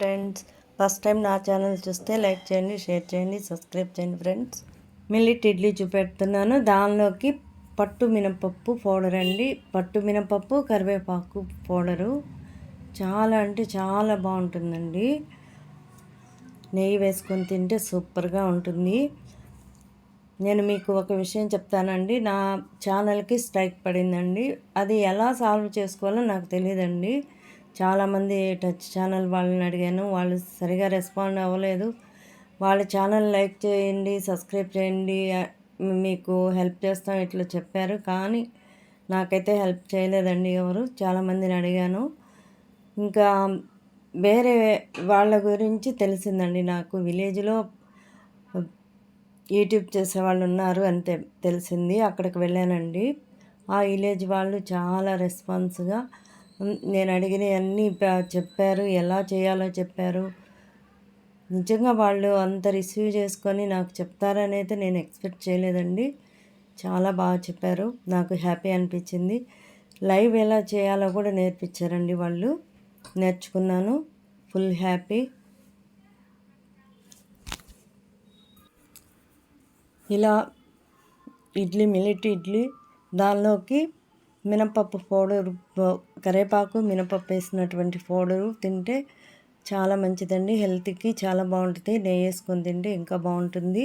Friends first time నా channel చూస్తే like చేయండి షేర్ చేయండి సబ్స్క్రైబ్ చేయండి ఫ్రెండ్స్ మిల్లిట్ ఇడ్లీ చూపెడుతున్నాను. దానిలోకి పట్టు మినపప్పు పౌడర్ అండి. పట్టు మినపప్పు కరివేపాకు పౌడరు. చాలా అంటే చాలా బాగుంటుందండి. నెయ్యి వేసుకొని తింటే సూపర్గా ఉంటుంది. నేను మీకు ఒక విషయం చెప్తానండి. నా ఛానల్కి స్ట్రైక్ పడిందండి. అది ఎలా సాల్వ్ చేసుకోవాలో నాకు తెలియదండి. చాలామంది టచ్ ఛానల్ వాళ్ళని అడిగాను. వాళ్ళు సరిగా రెస్పాండ్ అవ్వలేదు. వాళ్ళ ఛానల్ లైక్ చేయండి సబ్స్క్రైబ్ చేయండి మీకు హెల్ప్ చేస్తాం ఇట్లా చెప్పారు. కానీ నాకైతే హెల్ప్ చేయలేదండి ఎవరు. చాలామందిని అడిగాను. ఇంకా వేరే వాళ్ళ గురించి తెలిసిందండి. నాకు విలేజ్లో యూట్యూబ్ చేసే వాళ్ళు ఉన్నారు అని తెలిసింది. అక్కడికి వెళ్ళానండి. ఆ విలేజ్ వాళ్ళు చాలా రెస్పాన్స్గా నేను అడిగినవన్నీ చెప్పారు. ఎలా చేయాలో చెప్పారు. నిజంగా వాళ్ళు అంత రిసీవ్ చేసుకొని నాకు చెప్తారని అయితే నేను ఎక్స్పెక్ట్ చేయలేదండి. చాలా బాగా చెప్పారు. నాకు హ్యాపీ అనిపించింది. లైవ్ ఎలా చేయాలో కూడా నేర్పించారండి వాళ్ళు. నేర్చుకున్నాను. Full happy. ఇలా ఇడ్లీ మిలిట్ ఇడ్లీ దానిలోకి మినపప్పు పౌడర్ కరివేపాకు మినపప్పు వేసినటువంటి పౌడరు తింటే చాలా మంచిదండి. హెల్త్కి చాలా బాగుంటుంది. నెయ్యి వేసుకొని తింటే ఇంకా బాగుంటుంది.